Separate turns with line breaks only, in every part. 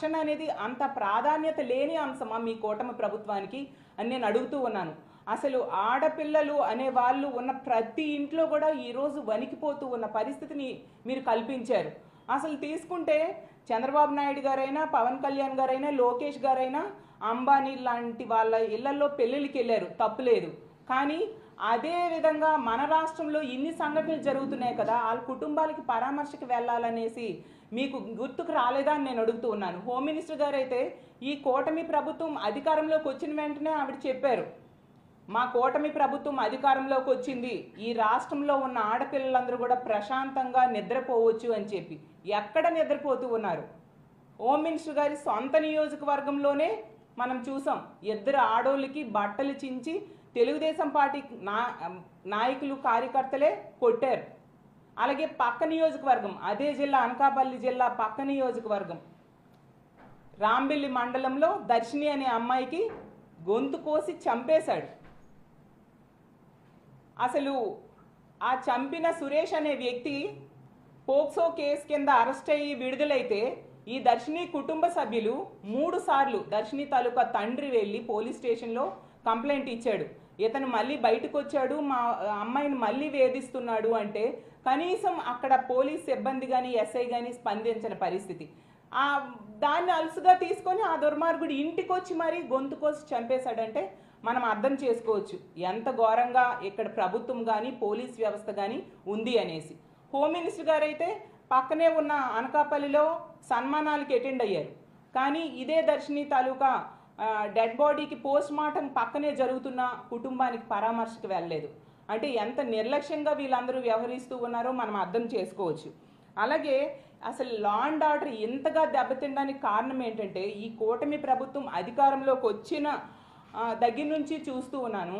రక్షణ అనేది అంత ప్రాధాన్యత లేని అంశమా మీ కూటమి ప్రభుత్వానికి అని నేను అడుగుతూ ఉన్నాను. అసలు ఆడపిల్లలు అనే వాళ్ళు ఉన్న ప్రతి ఇంట్లో కూడా ఈరోజు వణికిపోతూ ఉన్న పరిస్థితిని మీరు కల్పించారు. అసలు తీసుకుంటే చంద్రబాబు నాయుడు గారైనా పవన్ కళ్యాణ్ గారైనా లోకేష్ గారైనా అంబానీ లాంటి వాళ్ళ ఇళ్ళలో పెళ్ళిళ్ళకి వెళ్ళారు తప్పులేదు కానీ అదేవిధంగా మన రాష్ట్రంలో ఇన్ని సంఘటనలు జరుగుతున్నాయి కదా వాళ్ళ కుటుంబాలకి పరామర్శకు వెళ్ళాలనేసి మీకు గుర్తుకు రాలేదా అని నేను అడుగుతూ ఉన్నాను. హోమ్ మినిస్టర్ గారు అయితే ఈ కూటమి ప్రభుత్వం అధికారంలోకి వచ్చిన వెంటనే ఆవిడ చెప్పారు. మా కూటమి ప్రభుత్వం అధికారంలోకి వచ్చింది. ఈ రాష్ట్రంలో ఉన్న ఆడపిల్లలందరూ కూడా ప్రశాంతంగా నిద్రపోవచ్చు అని చెప్పి. ఎక్కడ నిద్రపోతూ ఉన్నారు? హోమ్ మినిస్టర్ గారి సొంత నియోజకవర్గంలోనే మనం చూసాం. ఇద్దరు ఆడోళ్ళకి బట్టలు చించి తెలుగుదేశం పార్టీ నా నాయకులు కార్యకర్తలే కొట్టారు. అలాగే పక్క నియోజకవర్గం అదే జిల్లా అనకాపల్లి జిల్లా పక్క నియోజకవర్గం. రాంబెల్లి మండలంలో దర్శిని అనే అమ్మాయికి గొంతు కోసి చంపేశాడు. అసలు ఆ చంపిన సురేష్ అనే వ్యక్తి పోక్సో కేసు కింద అరెస్ట్ అయ్యి విడుదలైతే ఈ దర్శిని కుటుంబ సభ్యులు మూడు సార్లు దర్శిని తాలూకా తండ్రి వెళ్ళి పోలీస్ స్టేషన్లో కంప్లైంట్ ఇచ్చాడు. ఇతను మళ్ళీ బయటకు వచ్చాడు మా అమ్మాయిని మళ్ళీ వేధిస్తున్నాడు అంటే కనీసం అక్కడ పోలీస్ సిబ్బంది కానీ ఎస్ఐ కానీ స్పందించిన పరిస్థితి. ఆ దాన్ని అలుసుగా తీసుకొని ఆ దుర్మార్గుడు ఇంటికి వచ్చి మరీ గొంతు కోసి చంపేశాడంటే మనం అర్థం చేసుకోవచ్చు. ఎంత ఘోరంగా ఇక్కడ ప్రభుత్వం కానీ పోలీస్ వ్యవస్థ కానీ ఉంది అనేసి. హోమ్ మినిస్టర్ గారు అయితే పక్కనే ఉన్న అనకాపల్లిలో సన్మానాలకి అటెండ్ అయ్యారు. కానీ ఇదే దర్శిని తాలూకా డెడ్ బాడీకి పోస్ట్ మార్టం పక్కనే జరుగుతున్న కుటుంబానికి పరామర్శకు వెళ్ళలేదు. అంటే ఎంత నిర్లక్ష్యంగా వీళ్ళందరూ వ్యవహరిస్తూ ఉన్నారో మనం అర్థం చేసుకోవచ్చు. అలాగే అసలు లా అండ్ ఆర్డర్ ఇంతగా దెబ్బతినడానికి కారణం ఏంటంటే ఈ కూటమి ప్రభుత్వం అధికారంలోకి వచ్చిన దగ్గర నుంచి చూస్తూ ఉన్నాను.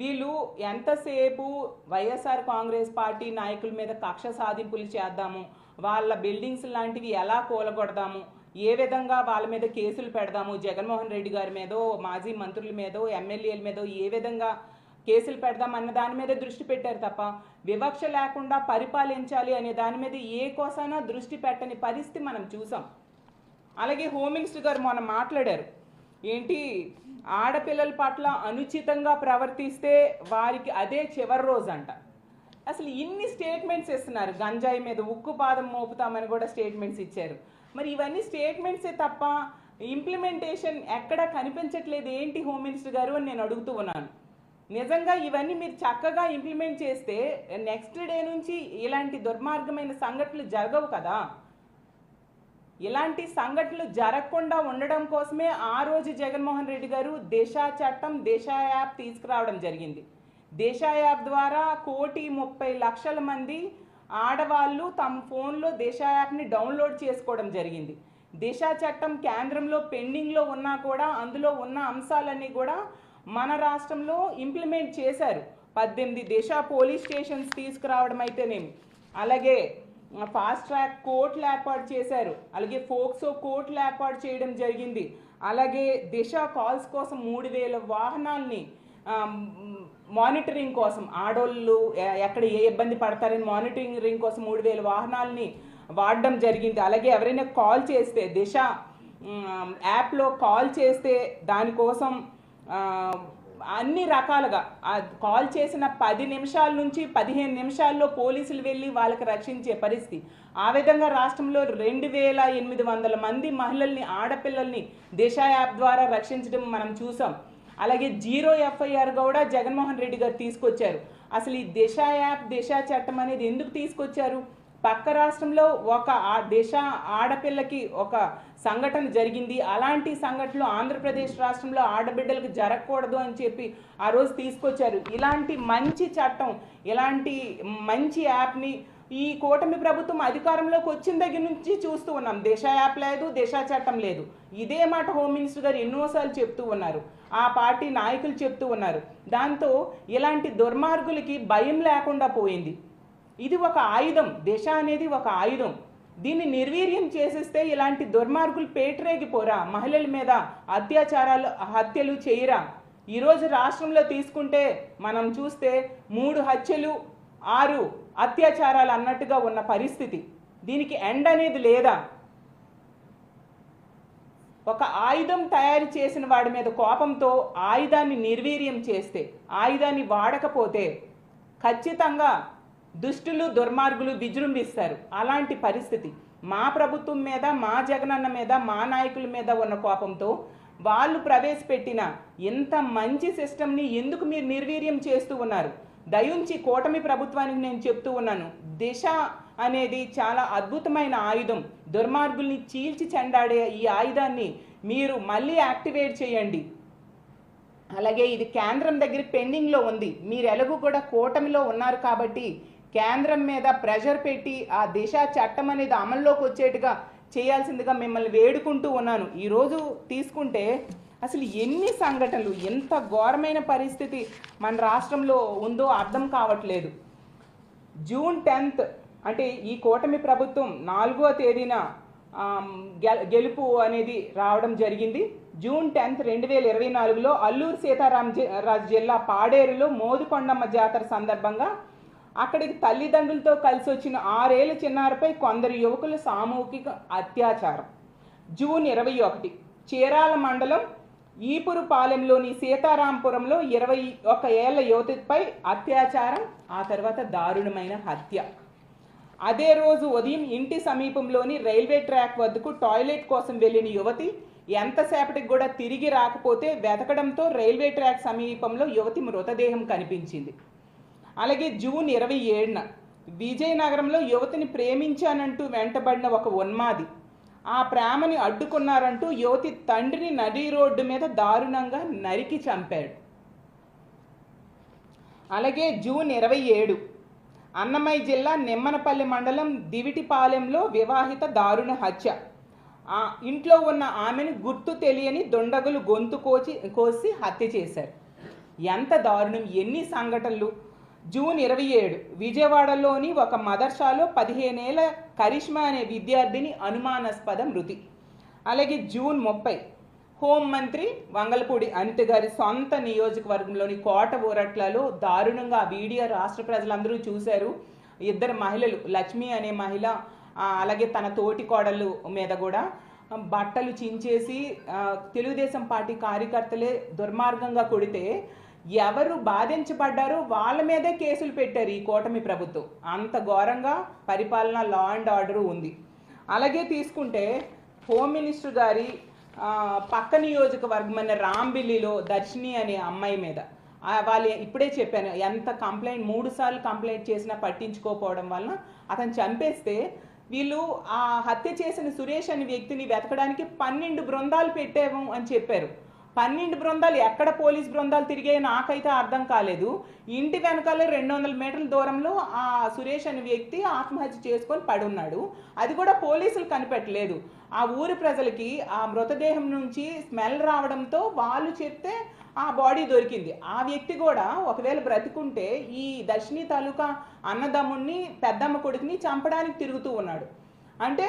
వీళ్ళు ఎంతసేపు వైఎస్ఆర్ కాంగ్రెస్ పార్టీ నాయకుల మీద కక్ష సాధింపులు చేద్దాము వాళ్ళ బిల్డింగ్స్ లాంటివి ఎలా కూలగొడదాము ఏ విధంగా వాళ్ళ మీద కేసులు పెడదాము? జగన్మోహన్ రెడ్డి గారి మీదో మాజీ మంత్రుల మీదో ఎమ్మెల్యేల మీదో ఏ విధంగా కేసులు పెడదాం అన్న దాని మీద దృష్టి పెట్టారు తప్ప వివక్ష లేకుండా పరిపాలించాలి అనే దాని మీద ఏ కోసైనా దృష్టి పెట్టని పరిస్థితి మనం చూసాం. అలాగే హోమ్ మినిస్టర్ గారు మొన్న మాట్లాడారు. ఏంటి? ఆడపిల్లల పట్ల అనుచితంగా ప్రవర్తిస్తే వారికి అదే చివరి రోజు అంట అసలు ఇన్ని స్టేట్మెంట్స్ ఇస్తున్నారు. గంజాయి మీద ఉక్కు పాదం మోపుతామని కూడా స్టేట్మెంట్స్ ఇచ్చారు. మరి ఇవన్నీ స్టేట్మెంట్సే తప్ప ఇంప్లిమెంటేషన్ ఎక్కడా కనిపించట్లేదు. ఏంటి హోమ్ మినిస్టర్ గారు అని నేను అడుగుతూ ఉన్నాను. నిజంగా ఇవన్నీ మీరు చక్కగా ఇంప్లిమెంట్ చేస్తే నెక్స్ట్ డే నుంచి ఇలాంటి దుర్మార్గమైన సంఘటనలు జరగవు కదా. ఇలాంటి సంఘటనలు జరగకుండా ఉండడం కోసమే ఆ రోజు జగన్మోహన్ రెడ్డి గారు దేశ చట్టం దేశ యాప్ తీసుకురావడం జరిగింది. దేశ యాప్ ద్వారా కోటి ముప్పై లక్షల మంది ఆడవాళ్ళు తమ ఫోన్లో దిశ యాప్ని డౌన్లోడ్ చేసుకోవడం జరిగింది. దిశ చట్టం కేంద్రంలో పెండింగ్లో ఉన్నా కూడా అందులో ఉన్న అంశాలన్నీ కూడా మన రాష్ట్రంలో ఇంప్లిమెంట్ చేశారు. పద్దెనిమిది దిశ పోలీస్ స్టేషన్స్ తీసుకురావడం అయితేనేమి. అలాగే ఫాస్ట్ ట్రాక్ కోర్టులు ఏర్పాటు చేశారు. అలాగే ఫోక్సో కోర్టులు ఏర్పాటు చేయడం జరిగింది. అలాగే దిశ కాల్స్ కోసం మూడు వేల వాహనాల్ని మానిటరింగ్ కోసం ఆడోళ్ళు ఎక్కడ ఏ ఇబ్బంది పడతారని మానిటరింగ్ కోసం మూడు వేల వాహనాల్ని వాడడం జరిగింది. అలాగే ఎవరైనా కాల్ చేస్తే దిశ యాప్లో కాల్ చేస్తే దానికోసం అన్ని రకాలుగా కాల్ చేసిన పది నిమిషాల నుంచి పదిహేను నిమిషాల్లో పోలీసులు వెళ్ళి వాళ్ళకి రక్షించే పరిస్థితి. ఆ విధంగా రాష్ట్రంలో రెండు వేల ఎనిమిది వందల మంది మహిళల్ని ఆడపిల్లల్ని దిశ యాప్ ద్వారా రక్షించడం మనం చూసాం. అలాగే జీరో ఎఫ్ఐఆర్ కూడా జగన్మోహన్ రెడ్డి గారు తీసుకొచ్చారు. అసలు ఈ దిశ యాప్ దిశ చట్టం అనేది ఎందుకు తీసుకొచ్చారు? పక్క రాష్ట్రంలో ఒక దేశ దిశ ఆడపిల్లకి ఒక సంఘటన జరిగింది. అలాంటి సంఘటనలు ఆంధ్రప్రదేశ్ రాష్ట్రంలో ఆడబిడ్డలకు జరగకూడదు అని చెప్పి ఆ రోజు తీసుకొచ్చారు. ఇలాంటి మంచి చట్టం ఇలాంటి మంచి యాప్ని ఈ కూటమి ప్రభుత్వం అధికారంలోకి వచ్చిన దగ్గర నుంచి చూస్తూ ఉన్నాం. దిశ యాప్ లేదు దిశ చట్టం లేదు. ఇదే మాట హోమ్ మినిస్టర్ గారు ఎన్నోసార్లు చెప్తూ ఉన్నారు. ఆ పార్టీ నాయకులు చెప్తూ ఉన్నారు. దాంతో ఇలాంటి దుర్మార్గులకి భయం లేకుండా పోయింది. ఇది ఒక ఆయుధం. దిశ అనేది ఒక ఆయుధం. దీన్ని నిర్వీర్యం చేసేస్తే ఇలాంటి దుర్మార్గులు పేటరేగిపోరా మహిళల మీద అత్యాచారాలు హత్యలు చేయరా? ఈరోజు రాష్ట్రంలో తీసుకుంటే మనం చూస్తే మూడు హత్యలు ఆరు అత్యాచారాలు అన్నట్టుగా ఉన్న పరిస్థితి. దీనికి ఎండ్ అనేది లేదా? ఒక ఆయుధం తయారు చేసిన వాడి మీద కోపంతో ఆయుధాన్ని నిర్వీర్యం చేస్తే ఆయుధాన్ని వాడకపోతే ఖచ్చితంగా దుష్టులు దుర్మార్గులు విజృంభిస్తారు అలాంటి పరిస్థితి మా ప్రభుత్వం మీద మా జగనన్న మీద మా నాయకుల మీద ఉన్న కోపంతో వాళ్ళు ప్రవేశపెట్టిన ఇంత మంచి సిస్టమ్ని ఎందుకు మీరు నిర్వీర్యం చేస్తూ ఉన్నారు? దయుంచి కూటమి ప్రభుత్వానికి నేను చెప్తూ ఉన్నాను. దిశ అనేది చాలా అద్భుతమైన ఆయుధం. దుర్మార్గుల్ని చీల్చి చెండాడే ఈ ఆయుధాన్ని మీరు మళ్ళీ యాక్టివేట్ చేయండి. అలాగే ఇది కేంద్రం దగ్గర పెండింగ్లో ఉంది. మీరు ఎలాగూ కూడా కూటమిలో ఉన్నారు కాబట్టి కేంద్రం మీద ప్రెషర్ పెట్టి ఆ దిశ చట్టం అనేది అమల్లోకి వచ్చేట్టుగా చేయాల్సిందిగా మిమ్మల్ని వేడుకుంటూ ఉన్నాను. ఈరోజు తీసుకుంటే అసలు ఎన్ని సంఘటనలు ఎంత ఘోరమైన పరిస్థితి మన రాష్ట్రంలో ఉందో అర్థం కావట్లేదు. జూన్ టెన్త్ అంటే ఈ కూటమి ప్రభుత్వం నాలుగవ తేదీన గె- గెలుపు అనేది రావడం జరిగింది. జూన్ టెన్త్ రెండు వేల ఇరవై నాలుగులో అల్లూరు సీతారాం జి- రాజు జిల్లా పాడేరులో మోదుకొండమ్మ జాతర సందర్భంగా అక్కడికి తల్లిదండ్రులతో కలిసి వచ్చిన ఆరేళ్ళ చిన్నారిపై కొందరు యువకుల సామూహిక అత్యాచారం. జూన్ ఇరవై ఒకటి చీరాల మండలం ఈపురుపాలెంలోని సీతారాంపురంలో ఇరవై ఒక ఏళ్ళ యువతిపై అత్యాచారం ఆ తర్వాత దారుణమైన హత్య. అదే రోజు ఉదయం ఇంటి సమీపంలోని రైల్వే ట్రాక్ వద్దకు టాయిలెట్ కోసం వెళ్ళిన యువతి ఎంతసేపటికి కూడా తిరిగి రాకపోతే వెతకడంతో రైల్వే ట్రాక్ సమీపంలో యువతి మృతదేహం కనిపించింది. అలాగే జూన్ ఇరవై ఏడున విజయనగరంలో యువతిని ప్రేమించానంటూ వెంటబడిన ఒక ఉన్మాది. ఆ ప్రేమని అడ్డుకున్నారంటూ యువతి తండ్రిని నది రోడ్డు మీద దారుణంగా నరికి చంపాడు. అలాగే జూన్ ఇరవై ఏడు అన్నమయ్య జిల్లా నిమ్మనపల్లి మండలం దివిటిపాలెంలో వివాహిత దారుణ హత్య. ఆ ఇంట్లో ఉన్న ఆమెను గుర్తు తెలియని దొండగులు గొంతు కోచి కోసి హత్య చేశారు. ఎంత దారుణం! ఎన్ని సంఘటనలు! జూన్ ఇరవై ఏడు విజయవాడలోని ఒక మదర్సాలో పదిహేనేళ్ళ కరిష్మా అనే విద్యార్థిని అనుమానాస్పద మృతి. అలాగే జూన్ ముప్పై హోంమంత్రి వంగలపూడి అనిత గారి సొంత నియోజకవర్గంలోని కోట ఊరట్లలో దారుణంగా ఆ వీడియో రాష్ట్ర ప్రజలందరూ చూశారు. ఇద్దరు మహిళలు లక్ష్మి అనే మహిళ అలాగే తన తోటి కోడలు మీద కూడా బట్టలు చించేసి తెలుగుదేశం పార్టీ కార్యకర్తలే దుర్మార్గంగా కొడితే ఎవరు బాధించబడ్డారో వాళ్ళ మీదే కేసులు పెట్టారు ఈ కూటమి ప్రభుత్వం. అంత ఘోరంగా పరిపాలన లా అండ్ ఆర్డర్ ఉంది. అలాగే తీసుకుంటే హోమ్ మినిస్టర్ గారి పక్క నియోజకవర్గమైన రాంబిల్లిలో దర్శిని అనే అమ్మాయి మీద. వాళ్ళు ఇప్పుడే చెప్పాను ఎంత కంప్లైంట్ మూడు సార్లు కంప్లైంట్ చేసినా పట్టించుకోకపోవడం వలన అతను చంపేస్తే వీళ్ళు ఆ హత్య చేసిన సురేష్ అనే వ్యక్తిని వెతకడానికి పన్నెండు బృందాలు పెట్టాము అని చెప్పారు. పన్నెండు బృందాలు ఎక్కడ పోలీస్ బృందాలు తిరిగాయో నాకైతే అర్థం కాలేదు. ఇంటి వెనకాల రెండు వందల మీటర్ల దూరంలో ఆ సురేష్ అనే వ్యక్తి ఆత్మహత్య చేసుకొని పడి ఉన్నాడు అది కూడా పోలీసులు కనిపెట్టలేదు. ఆ ఊరి ప్రజలకి ఆ మృతదేహం నుంచి స్మెల్ రావడంతో వాళ్ళు చెప్తే ఆ బాడీ దొరికింది. ఆ వ్యక్తి కూడా ఒకవేళ బ్రతికుంటే ఈ దర్శిని తాలూకా అన్నదమ్ముడిని పెద్దమ్మ కొడుకుని చంపడానికి తిరుగుతూ ఉన్నాడు. అంటే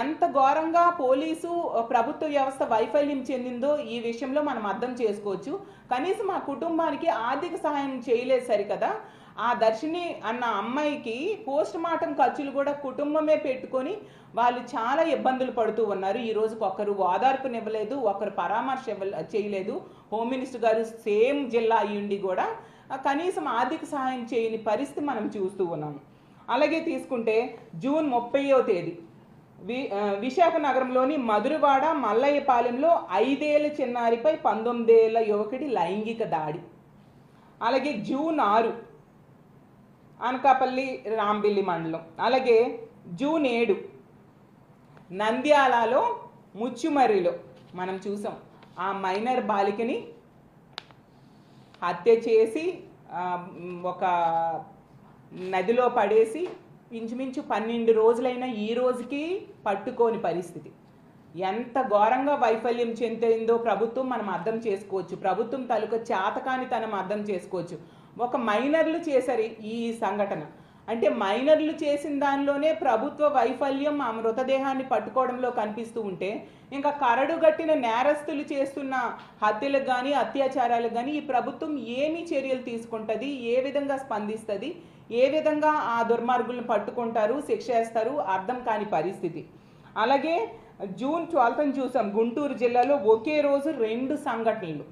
ఎంత ఘోరంగా పోలీసు ప్రభుత్వ వ్యవస్థ వైఫల్యం చెందిందో ఈ విషయంలో మనం అర్థం చేసుకోవచ్చు. కనీసం ఆ కుటుంబానికి ఆర్థిక సహాయం చేయలేదు సరికదా. ఆ దర్శిని అన్న అమ్మాయికి పోస్ట్ మార్టం ఖర్చులు కూడా కుటుంబమే పెట్టుకొని వాళ్ళు చాలా ఇబ్బందులు పడుతూ ఉన్నారు. ఈ రోజుకి ఒకరు ఓదార్పునివ్వలేదు ఒకరు పరామర్శ ఇవ్వ చేయలేదు. హోమ్ మినిస్టర్ గారు సేమ్ జిల్లా అయ్యుండి కూడా కనీసం ఆర్థిక సహాయం చేయని పరిస్థితి మనం చూస్తూ ఉన్నాము అలాగే తీసుకుంటే జూన్ ముప్పయో తేదీ. వి విశాఖ నగరంలోని మధురవాడ మల్లయ్యపాలెంలో ఐదేళ్ళ చిన్నారిపై పంతొమ్మిదేళ్ళ యువకుడి లైంగిక దాడి. అలాగే జూన్ ఆరు అనకాపల్లి రాంబిల్లి మండలం. అలాగే జూన్ ఏడు నంద్యాలలో ముచ్చుమర్రిలో మనం చూసాం. ఆ మైనర్ బాలికని హత్య చేసి ఒక నదిలో పడేసి ఇంచుమించు పన్నెండు రోజులైనా ఈ రోజుకి పట్టుకోని పరిస్థితి. ఎంత ఘోరంగా వైఫల్యం చెందిందో ప్రభుత్వం మనం అర్థం చేసుకోవచ్చు. ప్రభుత్వం తాలూకా చేతకానితనం అర్థం చేసుకోవచ్చు. ఒక మైనర్లు చేశారు ఈ సంఘటన. అంటే మైనర్లు చేసిన దానిలోనే ప్రభుత్వ వైఫల్యం ఆ మృతదేహాన్ని పట్టుకోవడంలో కనిపిస్తూ ఉంటే ఇంకా కరడుగట్టిన నేరస్తులు చేస్తున్న హత్యలకు కానీ అత్యాచారాలకు కానీ ఈ ప్రభుత్వం ఏమి చర్యలు తీసుకుంటుంది? ఏ విధంగా స్పందిస్తుంది? ఏ విధంగా ఆ దుర్మార్గులను పట్టుకుంటారు శిక్ష వేస్తారు అర్థం కాని పరిస్థితి. అలాగే జూన్ ట్వెల్త్ని చూసాం గుంటూరు జిల్లాలో ఒకే రోజు రెండు సంఘటనలు.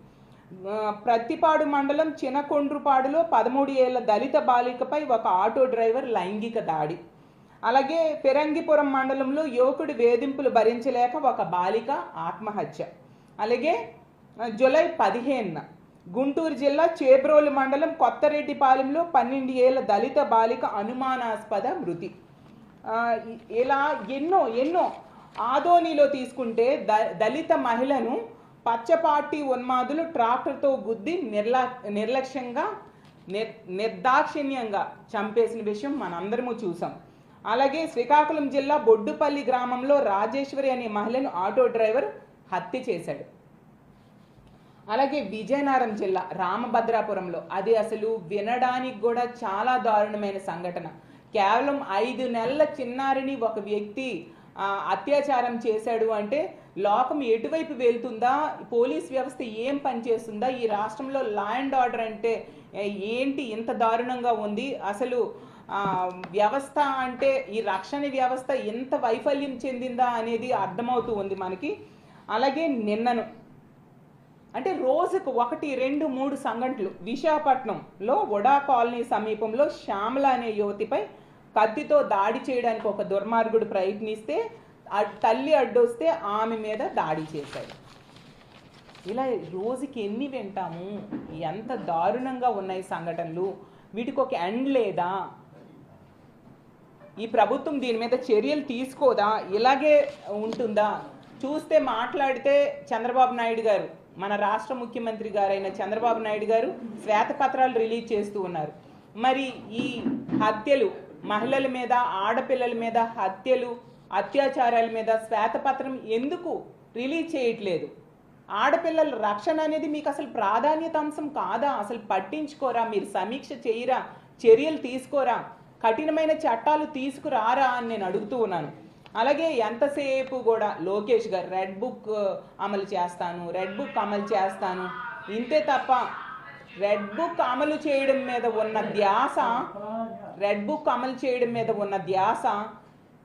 ప్రతిపాడు ప్రత్తిపాడు మండలం చినకొండ్రుపాడులో పదమూడు ఏళ్ళ దళిత బాలికపై ఒక ఆటో డ్రైవర్ లైంగిక దాడి. అలాగే పెరంగిపురం మండలంలో యువకుడి వేధింపులు భరించలేక ఒక బాలిక ఆత్మహత్య. అలాగే జూలై పదిహేనున గుంటూరు జిల్లా చేబ్రోలు మండలం కొత్తరెడ్డిపాలెంలో పన్నెండు ఏళ్ళ దళిత బాలిక అనుమానాస్పద మృతి. ఇలా ఎన్నో ఎన్నో ఆదోనిలో తీసుకుంటే ద దళిత మహిళను పచ్చపాటి ఉన్మాదులు ట్రాక్టర్తో గుద్ది నిర్లా నిర్లక్ష్యంగా నిర్ నిర్దాక్షిణ్యంగా చంపేసిన విషయం మనందరము చూసాం. అలాగే శ్రీకాకుళం జిల్లా బొడ్డుపల్లి గ్రామంలో రాజేశ్వరి అనే మహిళను ఆటో డ్రైవర్ హత్య చేశాడు. అలాగే విజయనగరం జిల్లా రామభద్రాపురంలో అది అసలు వినడానికి కూడా చాలా దారుణమైన సంఘటన. కేవలం ఐదు నెలల చిన్నారిని ఒక వ్యక్తి అత్యాచారం చేశాడు అంటే లోకం ఎటువైపు వెళ్తుందా? పోలీస్ వ్యవస్థ ఏం పనిచేస్తుందా ఈ రాష్ట్రంలో లా అండ్ ఆర్డర్ అంటే ఏంటి ఇంత దారుణంగా ఉంది? అసలు వ్యవస్థ అంటే ఈ రక్షణ వ్యవస్థ ఎంత వైఫల్యం చెందిందా అనేది అర్థమవుతూ ఉంది మనకి. అలాగే నిన్నను అంటే రోజుకు ఒకటి రెండు మూడు సంఘటనలు. విశాఖపట్నంలో వడా కాలనీ సమీపంలో శ్యామల అనే యువతిపై కత్తితో దాడి చేయడానికి ఒక దుర్మార్గుడు ప్రయత్నిస్తే తల్లి అడ్డొస్తే ఆమె మీద దాడి చేశాడు. ఇలా రోజుకి ఎన్ని వింటాము? ఎంత దారుణంగా ఉన్నాయి సంఘటనలు? వీటికి ఒక ఎండ్ లేదా? ఈ ప్రభుత్వం దీని మీద చర్యలు తీసుకోదా? ఇలాగే ఉంటుందా? చూస్తే మాట్లాడితే చంద్రబాబు నాయుడు గారు మన రాష్ట్ర ముఖ్యమంత్రి గారైన చంద్రబాబు నాయుడు గారు శ్వేతపత్రాలు రిలీజ్ చేస్తూ ఉన్నారు. మరి ఈ హత్యలు మహిళల మీద ఆడపిల్లల మీద హత్యలు అత్యాచారాల మీద శ్వేతపత్రం ఎందుకు రిలీజ్ చేయట్లేదు? ఆడపిల్లల రక్షణ అనేది మీకు అసలు ప్రాధాన్యత అంశం కాదా? అసలు పట్టించుకోరా? మీరు సమీక్ష చేయరా? చర్యలు తీసుకోరా? కఠినమైన చట్టాలు తీసుకురారా అని నేను అడుగుతూ ఉన్నాను. అలాగే ఎంతసేపు కూడా లోకేష్ గారు రెడ్ బుక్ అమలు చేస్తాను రెడ్ బుక్ అమలు చేస్తాను. ఇంతే తప్ప రెడ్ బుక్ అమలు చేయడం మీద ఉన్న ధ్యాస రెడ్ బుక్ అమలు చేయడం మీద ఉన్న ధ్యాస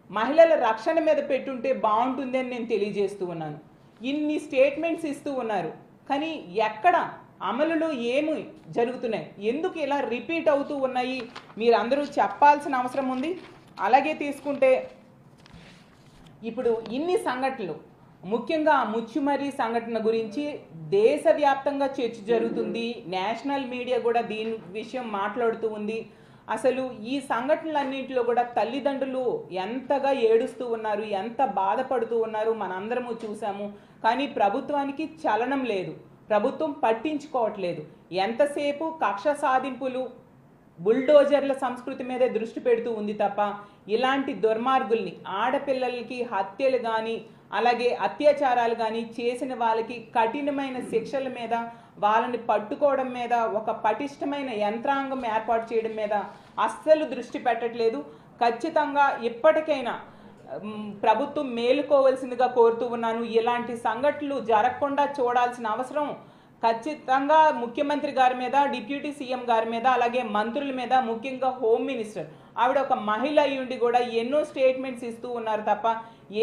మహిళల రక్షణ మీద పెట్టుంటే బాగుంటుంది అని నేను తెలియజేస్తూ ఉన్నాను. ఇన్ని స్టేట్మెంట్స్ ఇస్తూ ఉన్నారు. కానీ ఎక్కడ అమలులో ఏమి జరుగుతున్నాయి? ఎందుకు ఇలా రిపీట్ అవుతూ ఉన్నాయి? మీరందరూ చెప్పాల్సిన అవసరం ఉంది. అలాగే తీసుకుంటే ఇప్పుడు ఇన్ని సంఘటనలు. ముఖ్యంగా ఆ ముచ్చుమరి సంఘటన గురించి దేశవ్యాప్తంగా చర్చ జరుగుతుంది. నేషనల్ మీడియా కూడా దీని విషయం మాట్లాడుతూ ఉంది. అసలు ఈ సంఘటనలన్నింటిలో కూడా తల్లిదండ్రులు ఎంతగా ఏడుస్తూ ఉన్నారు ఎంత బాధపడుతూ ఉన్నారు మనందరము చూసాము. కానీ ప్రభుత్వానికి చలనం లేదు. ప్రభుత్వం పట్టించుకోవట్లేదు. ఎంతసేపు కక్ష సాధింపులు బుల్డోజర్ల సంస్కృతి మీదే దృష్టి పెడుతూ ఉంది తప్ప ఇలాంటి దుర్మార్గుల్ని ఆడపిల్లలకి హత్యలు కానీ అలాగే అత్యాచారాలు కానీ చేసిన వాళ్ళకి కఠినమైన శిక్షల మీద వాళ్ళని పట్టుకోవడం మీద ఒక పటిష్టమైన యంత్రాంగం ఏర్పాటు చేయడం మీద అస్సలు దృష్టి పెట్టట్లేదు. ఖచ్చితంగా ఇప్పటికైనా ప్రభుత్వం మేలుకోవాల్సిందిగా కోరుతూ ఉన్నాను. ఇలాంటి సంఘటనలు జరగకుండా చూడాల్సిన అవసరం ఖచ్చితంగా ముఖ్యమంత్రి గారి మీద డిప్యూటీ సీఎం గారి మీద అలాగే మంత్రుల మీద ముఖ్యంగా హోమ్ మినిస్టర్ ఆవిడ ఒక మహిళ అయ్యుండి కూడా ఎన్నో స్టేట్మెంట్స్ ఇస్తూ ఉన్నారు తప్ప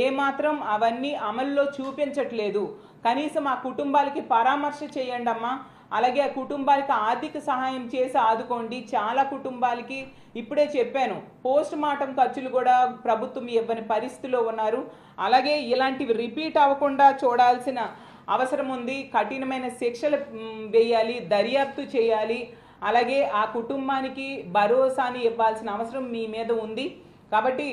ఏమాత్రం అవన్నీ అమల్లో చూపించట్లేదు. కనీసం ఆ కుటుంబాలకి పరామర్శ చేయండి అమ్మా. అలాగే ఆ కుటుంబాలకి ఆర్థిక సహాయం చేసి ఆదుకోండి. చాలా కుటుంబాలకి ఇప్పుడే చెప్పాను పోస్ట్ మార్టం ఖర్చులు కూడా ప్రభుత్వం ఇవ్వని పరిస్థితిలో ఉన్నారు. అలాగే ఇలాంటివి రిపీట్ అవ్వకుండా చూడాల్సిన అవసరం ఉంది కఠినమైన శిక్షలు వేయాలి దర్యాప్తు చేయాలి. అలాగే ఆ కుటుంబానికి భరోసాని ఇవ్వాల్సిన అవసరం మీ మీద ఉంది. కాబట్టి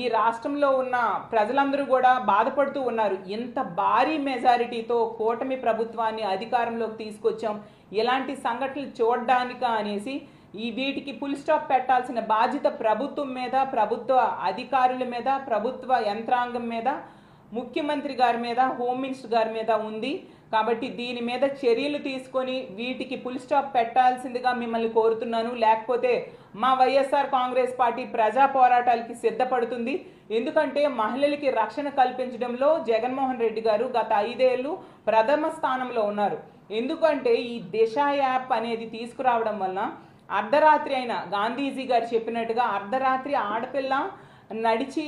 ఈ రాష్ట్రంలో ఉన్న ప్రజలందరూ కూడా బాధపడుతూ ఉన్నారు. ఇంత భారీ మెజారిటీతో కూటమి ప్రభుత్వాన్ని అధికారంలోకి తీసుకొచ్చాం. ఇలాంటి సంఘటనలు చూడడానికా అనేసి ఈ వీటికి ఫుల్ స్టాప్ పెట్టాల్సిన బాధ్యత ప్రభుత్వం మీద ప్రభుత్వ అధికారుల మీద ప్రభుత్వ యంత్రాంగం మీద ముఖ్యమంత్రి గారి మీద హోమ్ మినిస్టర్ గారి మీద ఉంది. కాబట్టి దీని మీద చర్యలు తీసుకొని వీటికి ఫుల్ స్టాప్ పెట్టాల్సిందిగా మిమ్మల్ని కోరుతున్నాను. లేకపోతే మా వైఎస్ఆర్ కాంగ్రెస్ పార్టీ ప్రజా పోరాటాలకి సిద్ధపడుతుంది. ఎందుకంటే మహిళలకి రక్షణ కల్పించడంలో జగన్మోహన్ రెడ్డి గారు గత ఐదేళ్ళు ప్రథమ స్థానంలో ఉన్నారు. ఎందుకంటే ఈ దిశ యాప్ అనేది తీసుకురావడం వలన అర్ధరాత్రి అయినా గాంధీజీ గారు చెప్పినట్టుగా అర్ధరాత్రి ఆడపిల్ల నడిచి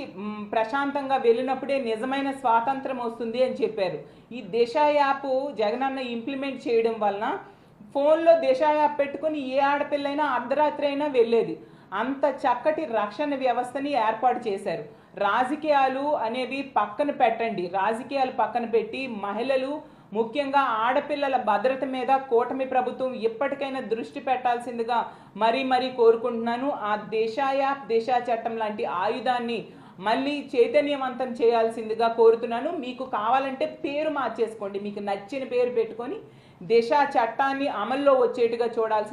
ప్రశాంతంగా వెళ్ళినప్పుడే నిజమైన స్వాతంత్రం వస్తుంది అని చెప్పారు. ఈ దిశ యాప్ జగనన్న ఇంప్లిమెంట్ చేయడం వలన ఫోన్లో దిశ యాప్ పెట్టుకుని ఏ ఆడపిల్లైనా అర్ధరాత్రి అయినా వెళ్ళేది. అంత చక్కటి రక్షణ వ్యవస్థని ఏర్పాటు చేశారు. రాజకీయాలు అనేవి పక్కన పెట్టండి. రాజకీయాలు పక్కన పెట్టి మహిళలు ముఖ్యంగా ఆడపిల్లల భద్రత మీద కూటమి ప్రభుత్వం ఇప్పటికైనా దృష్టి పెట్టాల్సిందిగా మరీ మరీ కోరుకుంటున్నాను. ఆ దేశాయ దిశా చట్టం లాంటి ఆయుధాన్ని మళ్ళీ చైతన్యవంతం చేయాల్సిందిగా కోరుతున్నాను. మీకు కావాలంటే పేరు మార్చేసుకోండి. మీకు నచ్చిన పేరు పెట్టుకొని దిశా చట్టాన్ని అమల్లో వచ్చేట్టుగా చూడాల్సింది.